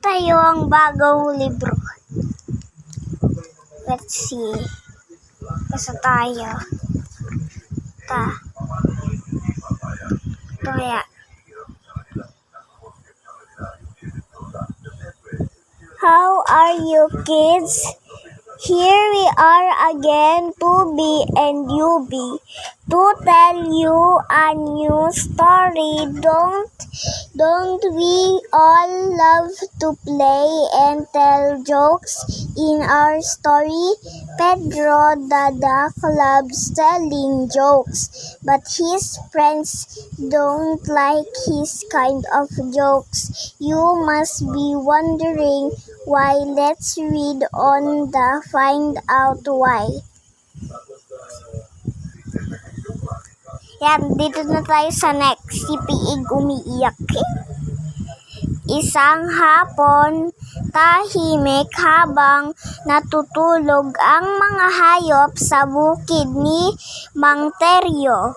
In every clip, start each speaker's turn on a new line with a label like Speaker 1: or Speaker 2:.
Speaker 1: tayo ang bagong libro. Let's see. Basta tayo. Ta. Ito kaya. How are you kids? Here we are again to be and you be to tell you a new story. Don't don't we all love to play and tell jokes in our story? Pedro the duck loves telling jokes, but his friends don't like his kind of jokes. You must be wondering why. Let's read on the find out why. Yan, dito na tayo sa next. Si Piig umiiyak. Isang hapon, tahimik habang natutulog ang mga hayop sa bukid ni Mang Teryo.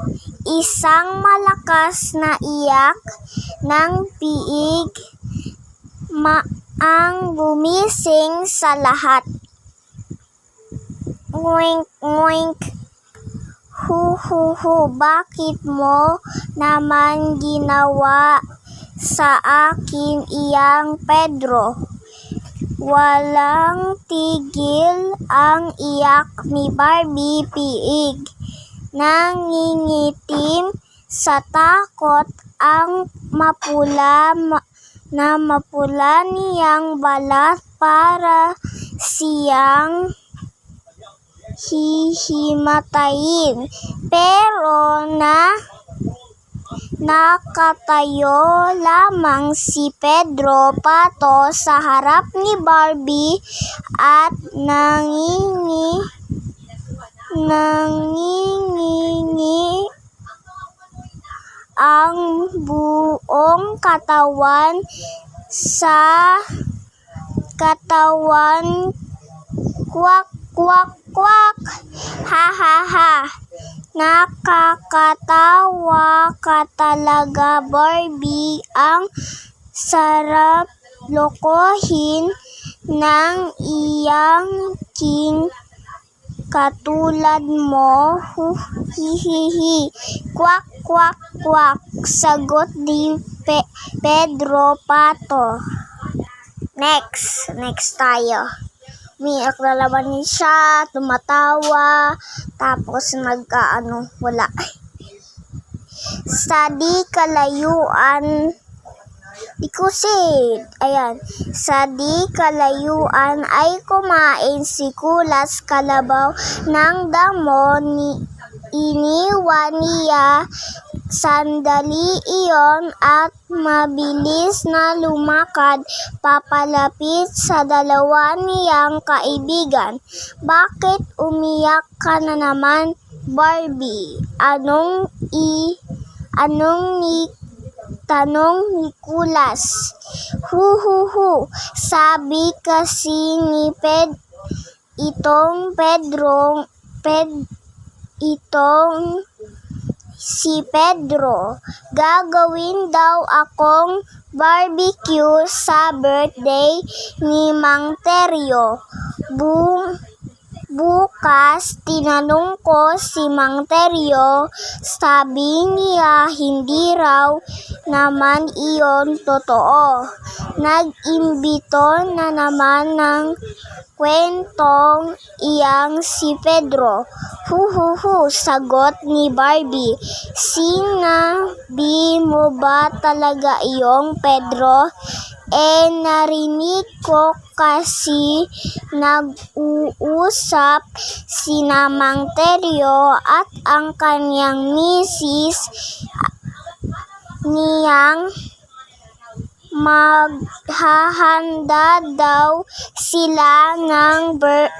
Speaker 1: Isang malakas na iyak ng piig ma ang gumising sa lahat. Ngoink, ngoink. Hu, hu, hu, bakit mo naman ginawa sa akin iyang Pedro? Walang tigil ang iyak ni Barbie Piig. Nangingitim sa takot ang mapula ma- na mapula niyang balat para siyang hihimatayin. Pero na nakatayo lamang si Pedro Pato sa harap ni Barbie at nangingi nangingingi ang buong katawan sa katawan. Kwak kwak kwak. Ha ha ha. Nakakatawa ka talaga Barbie. Ang sarap lokohin ng iyang king katulad mo. Hu hi hi hi. Kwak kwak kwak sagot ni Pe- Pedro Pato. Next next tayo. Umiyak na naman siya tumatawa tapos nagkaano wala. Di kalayuan Ikusid. Ayan. Sa di kalayuan ay kumain si Kulas Kalabaw ng damo ni iniwan niya sandali iyon at mabilis na lumakad papalapit sa dalawa niyang kaibigan. Bakit umiyak ka na naman, Barbie? Anong i anong ni Tanong ni Kulas. Hu hu hu, sabi kasi ni Ped itong Pedro, Ped itong si Pedro. Gagawin daw akong barbecue sa birthday ni Mang Teryo. Bu Bukas, tinanong ko si Mang Teryo, sabi niya hindi raw naman iyon totoo. Nag-imbito na naman ng kwentong iyang si Pedro. Hu hu hu, sagot ni Barbie. Sinabi mo ba talaga iyong Pedro? Eh, narinig ko kasi nag-uusap sina Mang Teryo at ang kanyang misis niyang maghahanda daw sila ng ber-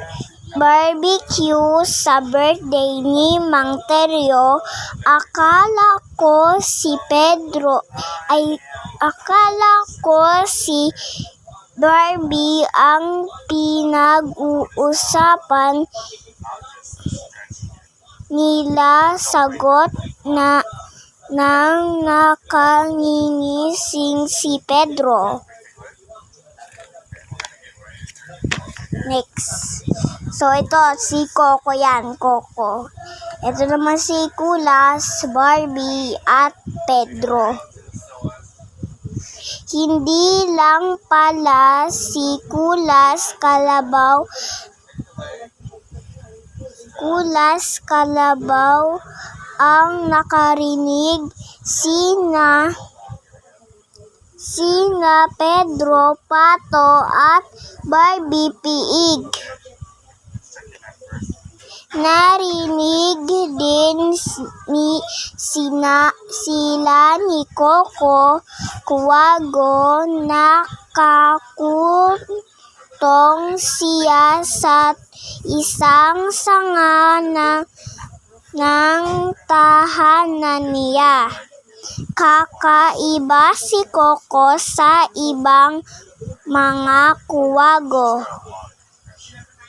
Speaker 1: barbecue sa birthday ni Mang Teryo. Akala ko si Pedro ay akala ko si Barbie ang pinag-uusapan nila sagot na ng nakangingising si Pedro. Next. So, ito, si Coco yan, Coco. Ito naman si Kulas, Barbie, at Pedro. Hindi lang pala si Kulas Kalabaw Kulas Kalabaw ang nakarinig sina sina Pedro Pato at Barbie Piig. Narinig din ni sina, sila ni Coco Kuwago nakakutong siya sa isang sanga na, ng tahanan niya. Kakaiba si Coco sa ibang mga kuwago.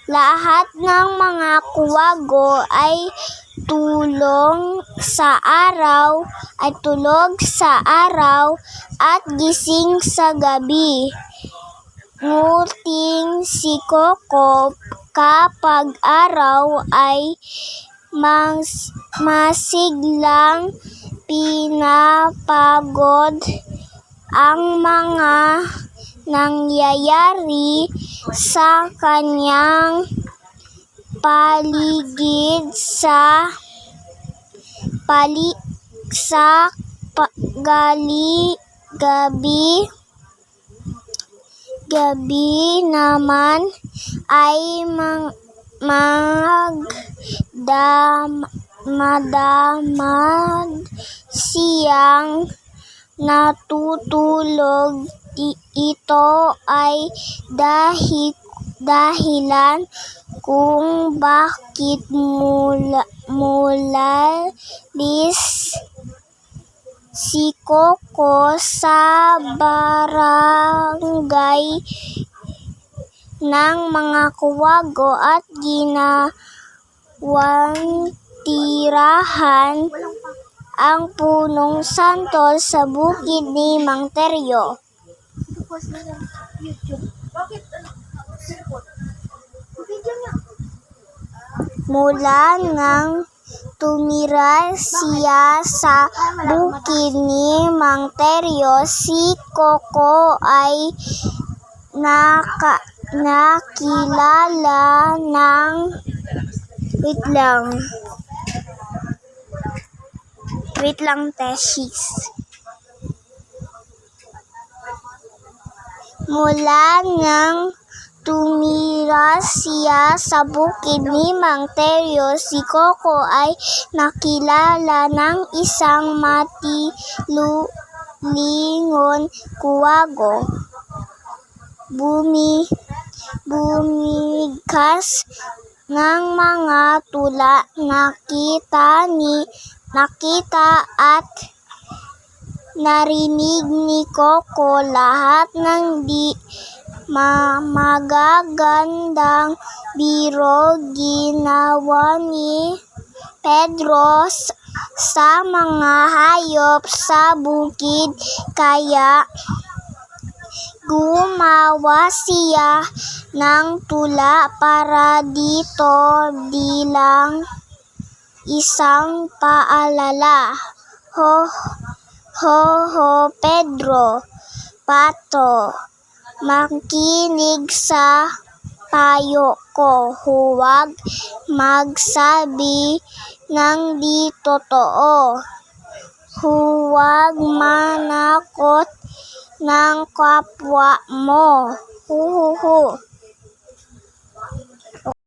Speaker 1: Lahat ng mga kuwago ay tulong sa araw, ay tulog sa araw at gising sa gabi. Nguting si Coco kapag araw ay mas, masiglang pinapagod ang mga nangyayari sa kanyang paligid sa pali pa, gali gabi gabi naman ay mang, magdam, madamag siyang natutulog ito ay dahil dahilan kung bakit mula mula lis si Coco sa barangay ng mga kuwago at ginawang tirahan ang punong santol sa bukid ni Mang Teryo. Mula nang tumira siya sa bukid ni Mang Teryo, si Coco ay naka, nakilala ng wait lang. Wait lang Teshis mula nang tumira siya sa bukid ni Mang Teryo, si Coco ay nakilala ng isang matilingon kuwago. Bumi, bumigkas ng mga tula nakita ni nakita at narinig ni Coco lahat ng di ma magagandang biro ginawa ni Pedro sa mga hayop sa bukid kaya gumawa siya ng tula para dito bilang isang paalala. Ho, ho, ho, Pedro, Pato, makinig sa payo ko. Huwag magsabi ng di totoo. Huwag manakot ng kapwa mo. Hu, hu, hu.